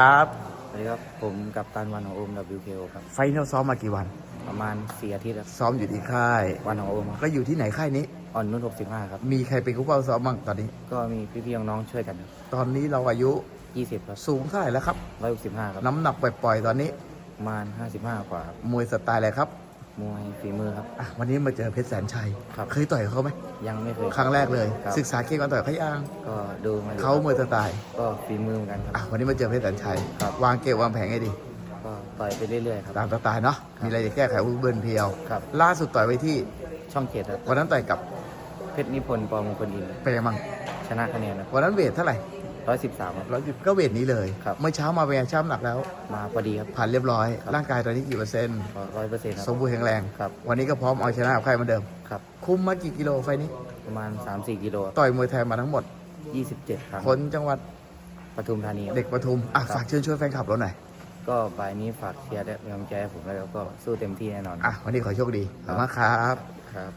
ครับสวัสดีครับ ผมกับตันวันของโอม WKO ครับ ไฟนอลซ้อมมากี่วัน ประมาณ4อาทิตย์ครับ ซ้อมอยู่ที่ค่าย วันของโอมครับก็อยู่ที่ไหนค่ายนี้ อ่อนนุ่น65 ครับ มีใครเป็นคู่เป้าซ้อมบ้างตอนนี้ ก็มีพี่ๆน้องๆช่วยกันตอนนี้เราอายุ20ครับสูงเท่าไหร่แล้วครับ 165 ครับ น้ำหนักปล่อยๆตอนนี้ ประมาณ 55 กว่าครับมวยสไตล์อะไรครับ มวยฝีมือครับ อะวันนี้มาเจอเพชรแสนชัย ครับ เคยต่อยกับเขาไหม ยังไม่เคย ครั้งแรกเลย ครับ ศึกษาเกมการต่อยเขายังก็ดูมาอยู่เขามวยสไตล์ก็ฝีมือเหมือนกันครับ อะวันนี้มาเจอเพชรแสนชัย ครับ วางเกมวางแผงให้ดี ก็ต่อยไปเรื่อยๆครับ ตามสไตล์เนาะครับมีอะไรจะแก้ไขวุ้เบิร์นเพียว ครับ ล่าสุดต่อยไว้ที่ ช่องเจ็ดครับวันนั้นต่อยกับเพชรนิพนธ์ปอมงคลอินทร์เปรมังชนะคะแนนครับวันนั้นเวทเท่าไหร่ 113ครับ ร้อยสิบก็เวทนี้เลยครับ เมื่อเช้ามาเป็นไงช้ำหนักแล้ว มาพอดีครับ ผ่านเรียบร้อย ครับ ร่างกายตอนนี้กี่เปอร์เซ็นต์ก็ร้อยเปอร์เซ็นต์คสรับมบูรณ์แข็งแรง ครับ วันนี้ก็พร้อมเอาชนะกับใครเหมือนเดิม ครับ คุมมากี่กิโลไฟล์นี้ ประมาณ3-4กิโลต่อยมวยไทยมาทั้งหมด27ครั้งคนจังหวัดปทุมธานีครับ เด็กปทุมอะครับ ฝากเชิญชวนแฟนคลับเราหน่อย ก็ฝ่ายนี้ฝากเชียร์และเป็นกำลังใจให้ผมแล้วก็สู้เต็มที่แน่นอนอะวันนี้ขอโชคดีขอบคุณมากครับ ครับ